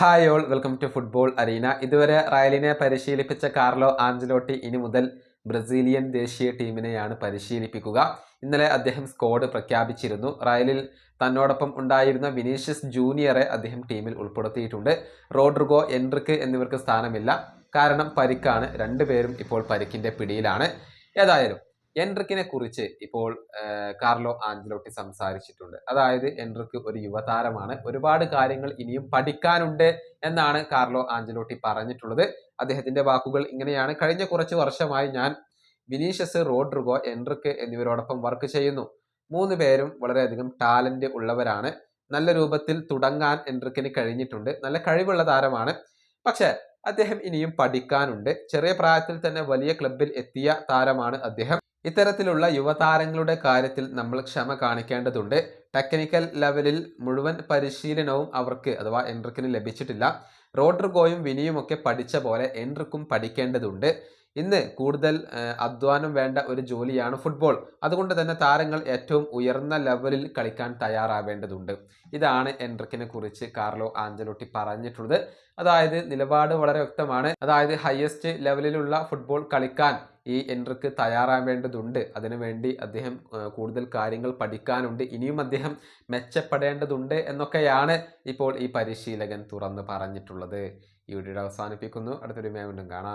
Hi all welcome to football arena. ഇതുവരെ റയലിനെ പരിശീലിപ്പിച്ച Carlo Ancelotti ഇനി മുതൽ ബ്രസീലിയൻ ദേശീയ ടീമിനെയാണ് പരിശീലിപ്പിക്കുക. ഇന്നലെ അദ്ദേഹം സ്ക്വാഡ് പ്രഖ്യാപിച്ചിരുന്നു. റയലിൽ തന്നോടൊപ്പം ഉണ്ടായിരുന്ന വിനീഷ്യസ് ജൂനിയറെ അദ്ദേഹം ടീമിൽ ഉൾപ്പെടുത്തിയിട്ടുണ്ട്. റോഡ്രിഗോ എൻട്രിക്ക് എന്നിവർക്ക് സ്ഥാനമില്ല. കാരണം പരിക്കാണ്. രണ്ടുപേരും ഇപ്പോൾ പരിക്കിന്റെ പിടിയിലാണ്. ഏതായാലും എൻട്രിക്കിനെ കുറിച്ച് ഇപ്പോൾ കാർലോ ആഞ്ചലോട്ടി സംസാരിച്ചിട്ടുണ്ട്. അതായത് എൻട്രിക്ക് ഒരു യുവതാരമാണ്. ഒരുപാട് കാര്യങ്ങൾ ഇനിയും പഠിക്കാനുണ്ട് എന്നാണ് കാർലോ ആഞ്ചലോട്ടി പറഞ്ഞിട്ടുള്ളത്. അദ്ദേഹത്തിന്റെ വാക്കുകൾ ഇങ്ങനെയാണ്. കഴിഞ്ഞ കുറച്ച് വർഷമായി ഞാൻ വിനീഷ്യസ് റോഡ്രിഗോ എൻട്രിക്ക് എന്നിവരോടൊപ്പം വർക്ക് ചെയ്യുന്നു. മൂന്ന് പേരും വളരെയധികം ടാലന്റ് ഉള്ളവരാണ്. നല്ല രൂപത്തിൽ തുടങ്ങാൻ എൻട്രിക്കിന് കഴിഞ്ഞിട്ടുണ്ട്. നല്ല കഴിവുള്ള താരമാണ്. പക്ഷേ അദ്ദേഹം ഇനിയും പഠിക്കാനുണ്ട്. ചെറിയ പ്രായത്തിൽ തന്നെ വലിയ ക്ലബിൽ എത്തിയ താരമാണ് അദ്ദേഹം. ഇത്തരത്തിലുള്ള യുവതാരങ്ങളുടെ കാര്യത്തിൽ നമ്മൾ ക്ഷമ കാണിക്കേണ്ടതുണ്ട്. ടെക്നിക്കൽ ലെവലിൽ മുഴുവൻ പരിശീലനവും അവർക്ക് അഥവാ എൻട്രിക്കിന് ലഭിച്ചിട്ടില്ല. റോഡ്രിഗോയും വിനിയുമൊക്കെ പഠിച്ച പോലെ എൻട്രിക്കും പഠിക്കേണ്ടതുണ്ട്. ഇന്ന് കൂടുതൽ അധ്വാനം വേണ്ട ഒരു ജോലിയാണ് ഫുട്ബോൾ. അതുകൊണ്ട് തന്നെ താരങ്ങൾ ഏറ്റവും ഉയർന്ന ലെവലിൽ കളിക്കാൻ തയ്യാറാവേണ്ടതുണ്ട്. ഇതാണ് എൻട്രിക്കിനെ കുറിച്ച് കാർലോ ആഞ്ചലോട്ടി പറഞ്ഞിട്ടുള്ളത്. അതായത് നിലപാട് വളരെ വ്യക്തമാണ്. അതായത് ഹയസ്റ്റ് ലെവലിലുള്ള ഫുട്ബോൾ കളിക്കാൻ ഈ എൻട്രിക്ക് തയ്യാറാവേണ്ടതുണ്ട് അതിനുവേണ്ടി അദ്ദേഹം കൂടുതൽ കാര്യങ്ങൾ പഠിക്കാനുണ്ട്. ഇനിയും അദ്ദേഹം മെച്ചപ്പെടേണ്ടതുണ്ട് എന്നൊക്കെയാണ് ഇപ്പോൾ ഈ പരിശീലകൻ തുറന്ന് പറഞ്ഞിട്ടുള്ളത്. ഈ വീഡിയോ അവസാനിപ്പിക്കുന്നു. അടുത്തൊരു വീണ്ടും കാണാം.